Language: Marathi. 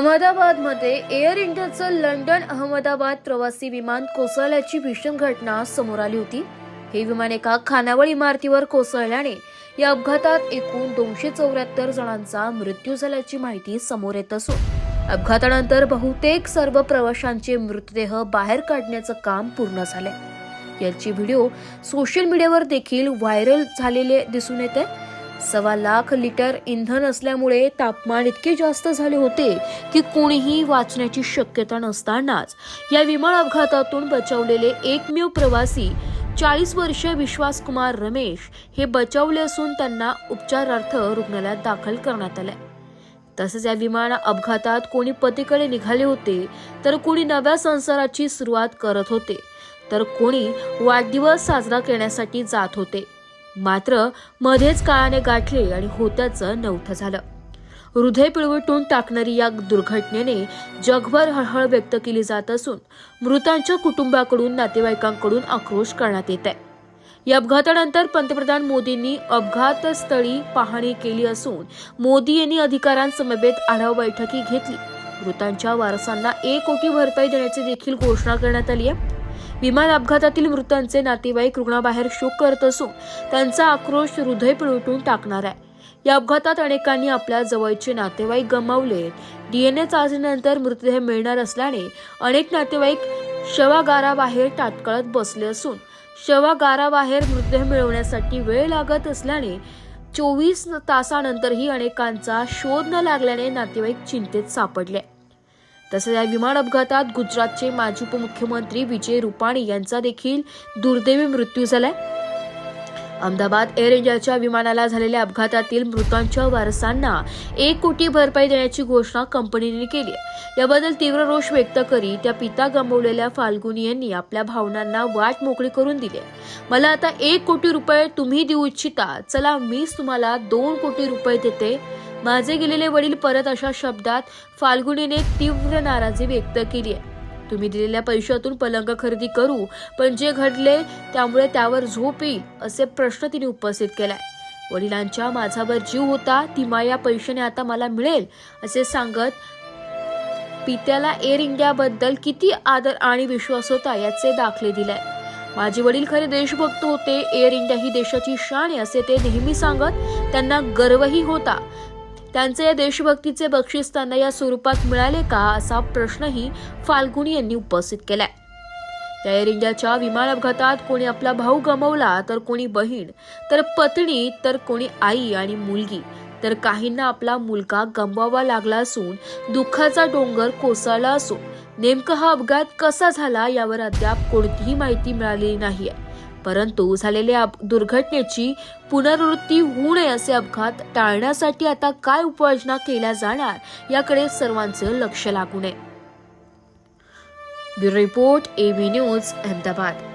अहमदाबादमध्ये एअर इंडियाचं लंडन अहमदाबाद प्रवासी विमान कोसळल्याची भीषण घटना समोर आली होती. हे विमान एका खानावळ इमारतीवर कोसळल्याने या अपघातात एकूण दोनशे चौऱ्याहत्तर जणांचा मृत्यू झाल्याची माहिती समोर येत असून अपघातानंतर बहुतेक सर्व प्रवाशांचे मृतदेह बाहेर काढण्याचं काम पूर्ण झालंय. याची व्हिडिओ सोशल मीडियावर देखील व्हायरल झालेले दिसून येते सव्वा लाख लिटर इंधन असल्यामुळे तापमान इतके जास्त झाले होते की कोणीही वाचण्याची शक्यता नसतानाच या विमान अपघातातून बचावलेले एकमेव प्रवासी चाळीस वर्ष विश्वास कुमार रमेश हे बचावले असून त्यांना उपचारार्थ रुग्णालयात दाखल करण्यात आले तसेच या विमान अपघातात कोणी पतीकडे निघाले होते तर कोणी नव्या संसाराची सुरुवात करत होते तर कोणी वाढदिवस साजरा करण्यासाठी जात होते. मात्र मध्येच काळाने गाठले आणि होत्याचं नवथं झालं. हृदय पिळवटून टाकणारी या दुर्घटनेने जगभर हळहळ व्यक्त केली जात असून मृतांच्या कुटुंबाकडून नातेवाईकांकडून आक्रोश करण्यात येत आहे. या अपघातानंतर पंतप्रधान मोदींनी अपघातस्थळी पाहणी केली असून मोदी यांनी अधिकाऱ्यांसमवेत आढावा बैठकी घेतली. मृतांच्या वारसांना एक कोटी भरपाई देण्याची देखील घोषणा करण्यात आली आहे. विमान अपघातातील मृतांचे नातेवाईक रुग्णाबाहेर शोक करत असून त्यांचा आक्रोश हृदय पिळवटून टाकणार आहे. या अपघातात अनेकांनी आपल्या जवळचे नातेवाईक गमावले. डीएनए चाचणीनंतर मृतदेह मिळणार असल्याने अनेक नातेवाईक शवागाराबाहेर टाटकळत बसले असून शवागाराबाहेर मृतदेह मिळवण्यासाठी वेळ लागत असल्याने चोवीस तासानंतरही अनेकांचा शोध न लागल्याने नातेवाईक चिंतेत सापडले. तसेच या विमान अपघातात गुजरातचे माजी उपमुख्यमंत्री विजय रुपाणी यांचा देखील दुर्दैवी मृत्यू झालाय. अहमदाबाद एअर इंडियाच्या विमानाला झालेल्या अपघातातील मृतांच्या वारसांना एक कोटी भरपाई देण्याची घोषणा कंपनीने केली आहे. याबद्दल तीव्र रोष व्यक्त करी त्या पिता गमावलेल्या फाल्गुनी यांनी आपल्या भावनांना वाट मोकळी करून दिली मला आता एक कोटी रुपये तुम्ही देऊ इच्छिता. चला मीच तुम्हाला दोन कोटी रुपये देते. माझे गेलेले वडील परत अशा शब्दात फाल्गुनीने तीव्र नाराजी व्यक्त केली आहे. तुम्ही दिलेल्या पैशातून पलंग खरेदी करू पण जे घडले त्यामुळे त्यावर झोप येईल असे प्रश्न तिने उपस्थित केलाय. वडिलांच्या माझावर जीव होता ती माया पैशाने आता मला मिळेल असे सांगत पित्याला एअर इंडियाबद्दल किती आदर आणि विश्वास होता याचे दाखले दिलाय. माझे वडील खरे देशभक्त होते एअर इंडिया ही देशाची शान आहे असे ते नेहमी सांगत त्यांना गर्वही होता. त्यांचे या देशभक्तीचे बक्षीस त्यांना या स्वरूपात मिळाले का असा प्रश्नही फाल्गुनी यांनी उपस्थित केलाय. या एअर इंडियाच्या विमान अपघातात कोणी आपला भाऊ गमावला तर कोणी बहीण तर पत्नी तर कोणी आई आणि मुलगी तर काहींना आपला मुलगा गमवावा लागला असून दुःखाचा डोंगर कोसळला असून नेमका हा अपघात कसा झाला यावर अद्याप कोणतीही माहिती मिळालेली आहे परंतु झालेल्या अप- दुर्घटनेची पुनरावृत्ती होऊ नये असे अपघात टाळण्यासाठी आता काय उपाययोजना केल्या जाणार याकडे सर्वांचं लक्ष लागू नये. Bureau report AB news Ahmedabad.